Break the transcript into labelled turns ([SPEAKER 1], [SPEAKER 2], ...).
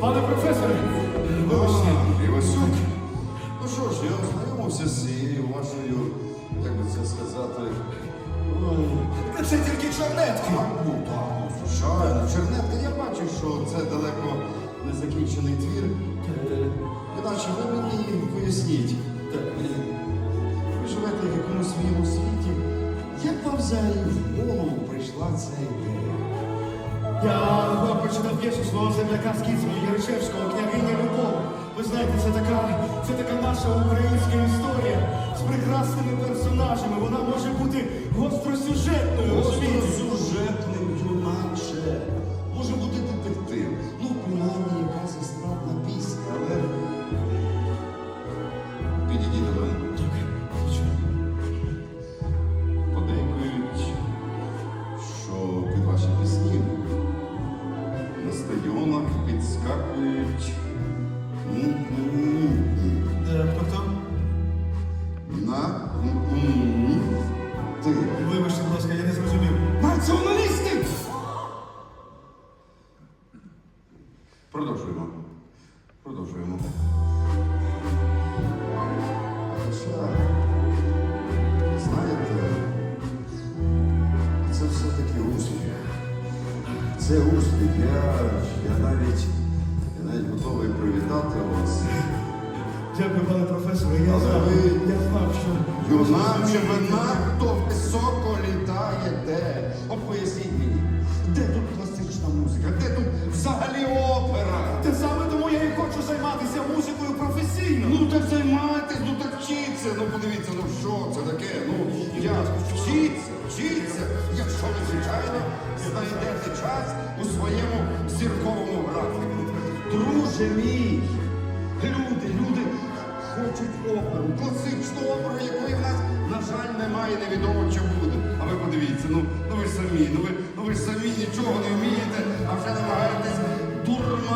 [SPEAKER 1] Пане професоре, вибачте.
[SPEAKER 2] Івасюк. Ну що ж, я ознайомився з цією вашою, як би це сказати,
[SPEAKER 1] Та це тільки чернетки.
[SPEAKER 2] так, ну так, ну, звичайно, чернетка, я бачу, що це далеко не закінчений твір. Іначе ви мені поясніть. Ви живете в якомусь своєму світі. Як вам взагалі в голову прийшла ця ідея?
[SPEAKER 1] Я е, прочитав п'єсу свого земляка з це така, це така наша українська історія з прекрасними персонажами. Вона може бути гостросюжетною.
[SPEAKER 2] Гостросюжетним юначе. Може бути детектив. Ну, принаймні якась естрадна пісня, але. Підійдіть до мене. Подейкують, що під ваші пісні на стадіонах підскакують. На ти.
[SPEAKER 1] Вибачте, будь ласка, я не зрозумів.
[SPEAKER 2] Націоналісти! Продовжуємо. Продовжуємо. Хоча, знаєте, це все-таки успіх. Це успіх. Я, я навіть
[SPEAKER 1] Дякую, пане професоре. Я
[SPEAKER 2] Але
[SPEAKER 1] знав,
[SPEAKER 2] ви-
[SPEAKER 1] я знав, що.
[SPEAKER 2] Юначе ви надто високо літаєте. От поясніть мені, де тут класична музика? Де тут взагалі опера?
[SPEAKER 1] Те саме тому я і хочу займатися музикою професійно.
[SPEAKER 2] Ну так займайтесь, ну так вчіться. Ну подивіться, ну що це таке? Ну як? Вчіться, вчіться. Якщо ви, звичайно, знайдете час у своєму зірковому графіку. Друже мій, немає, невідомо, що буде. А ви подивіться, ну ну ви ж самі, ну ви ну ви ж самі нічого не вмієте, а вже намагаєтесь дурно